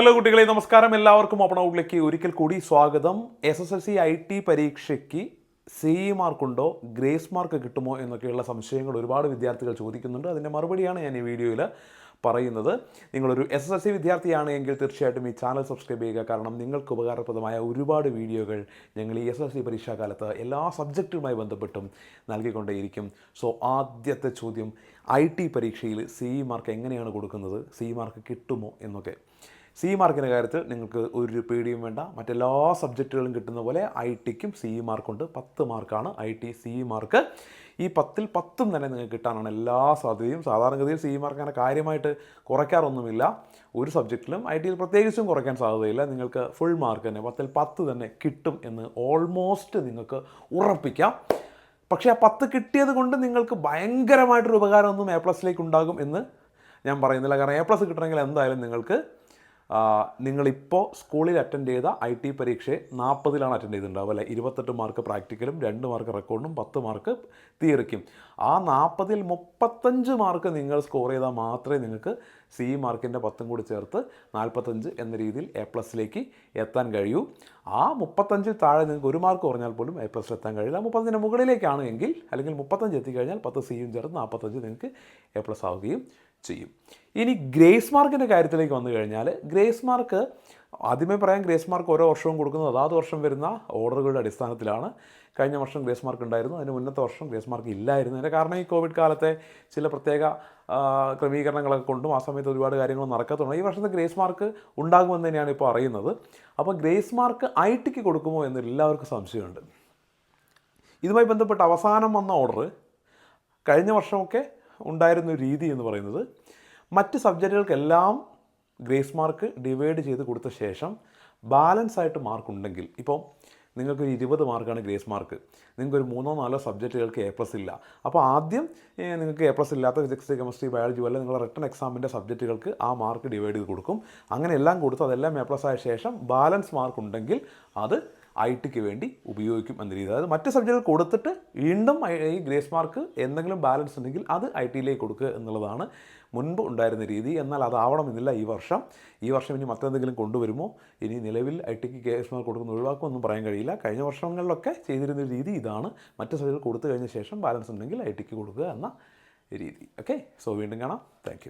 Hello കുട്ടികളെ നമസ്കാരം. എല്ലാവർക്കും ഓപ്പൺ ഔട്ടിലേക്ക് ഒരിക്കൽ കൂടി സ്വാഗതം. S S L C I T പരീക്ഷയ്ക്ക് സി ഇ മാർക്കുണ്ടോ ഗ്രേസ് മാർക്ക് കിട്ടുമോ എന്നൊക്കെയുള്ള സംശയങ്ങൾ ഒരുപാട് വിദ്യാർത്ഥികൾ ചോദിക്കുന്നുണ്ട്. അതിന്റെ മറുപടിയാണ് ഞാൻ ഈ വീഡിയോയിൽ പറയുന്നത്. നിങ്ങളൊരു എസ് എസ് എൽ സി വിദ്യാർത്ഥിയാണ് എങ്കിൽ തീർച്ചയായിട്ടും ഈ ചാനൽ സബ്സ്ക്രൈബ് ചെയ്യുക. കാരണം നിങ്ങൾക്ക് ഉപകാരപ്രദമായ ഒരുപാട് വീഡിയോകൾ ഞങ്ങൾ ഈ എസ് എൽ സി പരീക്ഷാകാലത്ത് എല്ലാ സബ്ജക്റ്റുമായി ബന്ധപ്പെട്ടും നൽകിക്കൊണ്ടേയിരിക്കും. സോ ആദ്യത്തെ ചോദ്യം ഐ ടി പരീക്ഷയിൽ സി ഇ മാർക്ക് എങ്ങനെയാണ് കൊടുക്കുന്നത്? സി ഇ മാർക്ക് കിട്ടുമോ എന്നൊക്കെ. സി മാർക്കിന്റെ കാര്യത്തിൽ നിങ്ങൾക്ക് ഒരു പേടിയും വേണ്ട. മറ്റെല്ലാ സബ്ജക്റ്റുകളും കിട്ടുന്ന പോലെ ഐ ടിക്കും സി മാർക്കുണ്ട്. പത്ത് മാർക്കാണ് ഐ ടി സി മാർക്ക്. ഈ പത്തിൽ പത്തും തന്നെ നിങ്ങൾക്ക് കിട്ടാനാണ് എല്ലാ സാധ്യതയും. സാധാരണഗതിയിൽ സി മാർക്ക് അങ്ങനെ കാര്യമായിട്ട് കുറയ്ക്കാറൊന്നുമില്ല. ഒരു സബ്ജക്റ്റിലും ഐ ടിയിൽ പ്രത്യേകിച്ചും കുറയ്ക്കാൻ സാധ്യതയില്ല. നിങ്ങൾക്ക് ഫുൾ മാർക്ക് തന്നെ പത്തിൽ പത്ത് തന്നെ കിട്ടും എന്ന് ഓൾമോസ്റ്റ് നിങ്ങൾക്ക് ഉറപ്പിക്കാം. പക്ഷേ ആ പത്ത് കിട്ടിയത് കൊണ്ട് നിങ്ങൾക്ക് ഭയങ്കരമായിട്ടൊരു ഉപകാരമൊന്നും എ പ്ലസിലേക്ക് ഉണ്ടാകും എന്ന് ഞാൻ പറയുന്നില്ല. കാരണം എ പ്ലസ് കിട്ടണമെങ്കിൽ എന്തായാലും നിങ്ങൾക്ക് നിങ്ങളിപ്പോൾ സ്കൂളിൽ അറ്റൻഡ് ചെയ്ത ഐ ടി പരീക്ഷയെ നാൽപ്പതിലാണ് അറ്റൻഡ് ചെയ്തിട്ടുണ്ടാവുക അല്ലെ? ഇരുപത്തെട്ട് മാർക്ക് പ്രാക്ടിക്കലും രണ്ട് മാർക്ക് റെക്കോർഡും പത്ത് മാർക്ക് തിയറിക്കും ആ നാൽപ്പതിൽ മുപ്പത്തഞ്ച് മാർക്ക് നിങ്ങൾ സ്കോർ ചെയ്താൽ മാത്രമേ നിങ്ങൾക്ക് സി മാർക്കിന്റെ പത്തും കൂടി ചേർത്ത് നാൽപ്പത്തഞ്ച് എന്ന രീതിയിൽ എ പ്ലസിലേക്ക് എത്താൻ കഴിയൂ. ആ മുപ്പത്തഞ്ചിൽ താഴെ നിങ്ങൾക്ക് ഒരു മാർക്ക് കുറഞ്ഞാൽ പോലും എ പ്ലസ് എത്താൻ കഴിയില്ല. മുപ്പത്തഞ്ചിന് മുകളിലേക്കാണ് എങ്കിൽ അല്ലെങ്കിൽ മുപ്പത്തഞ്ച് എത്തിക്കഴിഞ്ഞാൽ പത്ത് സിയും ചേർത്ത് നാൽപ്പത്തഞ്ച് നിങ്ങൾക്ക് എ പ്ലസ് ആവുകയും ചെയ്യും. ഇനി ഗ്രേസ് മാർക്കിന്റെ കാര്യത്തിലേക്ക് വന്നു കഴിഞ്ഞാൽ ഗ്രേസ് മാർക്ക് ആദ്യമേ പറയാം ഗ്രേസ് മാർക്ക് ഓരോ വർഷവും കൊടുക്കുന്നത് അതാത് വർഷം വരുന്ന ഓർഡറുകളുടെ അടിസ്ഥാനത്തിലാണ്. കഴിഞ്ഞ വർഷം ഗ്രേസ് മാർക്ക് ഉണ്ടായിരുന്നു അതിന് മുന്നത്തെ വർഷം ഗ്രേസ് മാർക്ക് ഇല്ലായിരുന്നു. അതിന്റെ കാരണം ഈ കോവിഡ് കാലത്തെ ചില പ്രത്യേക ക്രമീകരണങ്ങളൊക്കെ കൊണ്ടും ആ സമയത്ത് ഒരുപാട് കാര്യങ്ങൾ നടക്കത്തുണ്ട്. ഈ വർഷത്തെ ഗ്രേസ് മാർക്ക് ഉണ്ടാകുമെന്ന് തന്നെയാണ് ഇപ്പോൾ അറിയുന്നത്. അപ്പോൾ ഗ്രേസ് മാർക്ക് ഐ ടിക്ക് കൊടുക്കുമോ എന്ന് എല്ലാവർക്കും സംശയമുണ്ട്. ഇതുമായി ബന്ധപ്പെട്ട് അവസാനം വന്ന ഓർഡർ കഴിഞ്ഞ വർഷമൊക്കെ ഉണ്ടായിരുന്ന ഒരു രീതി എന്ന് പറയുന്നത് മറ്റ് സബ്ജക്റ്റുകൾക്കെല്ലാം ഗ്രേസ് മാർക്ക് ഡിവൈഡ് ചെയ്ത് കൊടുത്ത ശേഷം ബാലൻസ് ആയിട്ട് മാർക്ക് ഉണ്ടെങ്കിൽ ഇപ്പോൾ നിങ്ങൾക്ക് ഇരുപത് മാർക്കാണ് ഗ്രേസ് മാർക്ക് നിങ്ങൾക്ക് ഒരു മൂന്നോ നാലോ സബ്ജക്റ്റുകൾക്ക് എ പ്ലസ് ഇല്ല. അപ്പോൾ ആദ്യം നിങ്ങൾക്ക് എ പ്ലസ് ഇല്ലാത്ത ഫിസിക്സ് കെമിസ്ട്രി ബയോളജി പോലെ നിങ്ങളുടെ റിട്ടേൺ എക്സാമിന്റെ സബ്ജക്റ്റുകൾക്ക് ആ മാർക്ക് ഡിവൈഡ് ചെയ്ത് കൊടുക്കും. അങ്ങനെ എല്ലാം കൊടുത്ത് അതെല്ലാം എ പ്ലസ് ആയ ശേഷം ബാലൻസ് മാർക്ക് ഉണ്ടെങ്കിൽ അത് ഐ ടിക്ക് വേണ്ടി ഉപയോഗിക്കും എന്ന രീതി. അതായത് മറ്റ് സബ്ജക്റ്റുകൾ കൊടുത്തിട്ട് വീണ്ടും ഈ ഗ്രേസ് മാർക്ക് എന്തെങ്കിലും ബാലൻസ് ഉണ്ടെങ്കിൽ അത് ഐ ടിയിലേക്ക് കൊടുക്കുക എന്നുള്ളതാണ് മുൻപ് ഉണ്ടായിരുന്ന രീതി. എന്നാൽ അതാവണമെന്നില്ല ഈ വർഷം. ഈ വർഷം ഇനി മറ്റെന്തെങ്കിലും കൊണ്ടുവരുമോ? ഇനി നിലവിൽ ഐ ടിക്ക് ഗ്രേസ് മാർക്ക് കൊടുക്കുന്ന ഒഴിവാക്കുമെന്നും പറയാൻ കഴിയില്ല. കഴിഞ്ഞ വർഷങ്ങളിലൊക്കെ ചെയ്തിരുന്ന രീതി ഇതാണ്. മറ്റ് സബ്ജക്റ്റുകൾ കൊടുത്തു കഴിഞ്ഞ ശേഷം ബാലൻസ് ഉണ്ടെങ്കിൽ ഐ ടിക്ക് കൊടുക്കുക എന്ന രീതി. ഓക്കെ? സോ വീണ്ടും കാണാം. താങ്ക്